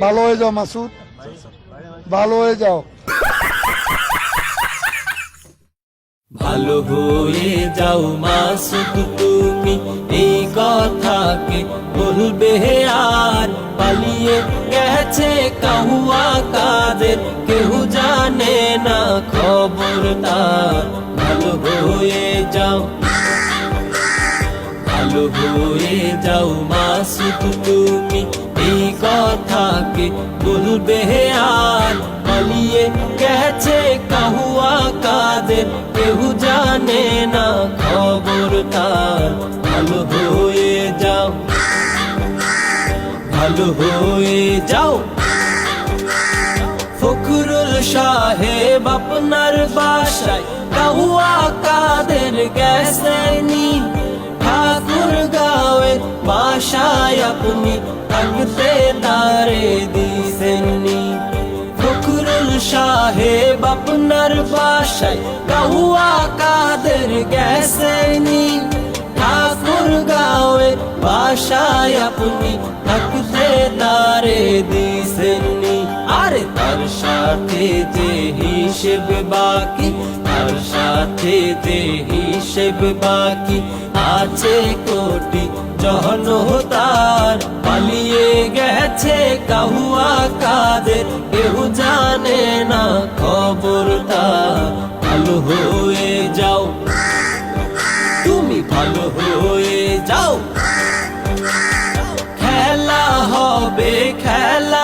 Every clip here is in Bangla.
ভালো হয়ে যাও, মাসুদ। ভালো হয়ে যাও। ভালো হয়ে যাও, মাসুদ, তুমি এই কথাকে বলবে আর পালিয়ে গেছে কাহুয়া কাদের কেউ জানে না খবর তার ভালো হয়ে যাও। ভালো হয়ে যাও, মাসুদ, তুমি এই কথাকে বলবে আর পালিয়ে গেছে কাহুয়া কাদের কেউ জানে না খবর তার। ভালো হয়ে যাও, ভালো হয়ে যাও। ফখরুল সাহেব আপনার বাসায় কাহুয়া আপনি থাকতে তারে দিছেননি ফখরুল সাহেব আপনার বাসায় কাহুয়া কাদের গেছেনি ঠাকুর গাঁয়ে বাসায় আপনি থাকতে তারে দিছেননি আরে তার সাথে যে হিসেব বাকি, তার সাথে যে হিসেব বাকি, আছে কোটি জনতার। পালিয়ে গেছে কাহুয়া কাদের, কেউ জানে না খবর তার। ভালো হয়ে যাও। তুমি ভালো হয়ে যাও। খেলা হবে, খেলা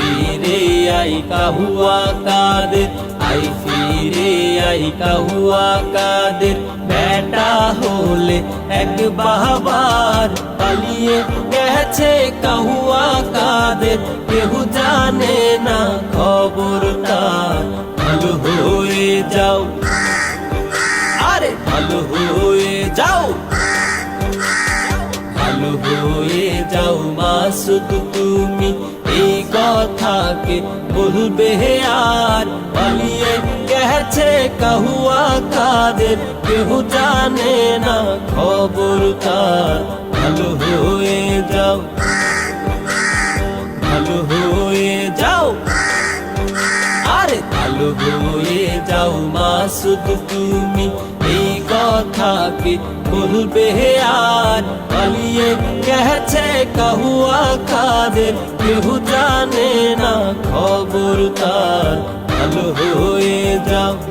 আই কাহুয়া কাদের? আই ফিরে আই কাহুয়া কাদের? বেটা হলে এক বাবার পালিয়ে গেছে কাহুয়া কাদের? কেউ জানে না খবর তার। ভালো হয়ে যাও। আরে, ভালো হয়ে যাও। ভালো হয়ে যাও মাসুদ তুমি। কথাকে বলবে আর পালিয়ে গেছে কাহুয়া কাদের কেউ জানে না খবর তার। ভালো হয়ে যাও, ভালো হয়ে যাও। আরে ভালো হয়ে যাও মা মাসুদ, তুমি এই কথাকে বলবে আর পালিয়ে গেছে কাহুয়া কাদের কেউ জানে না খবর তার ভালো হয়ে যাও ভালো হয়ে যাও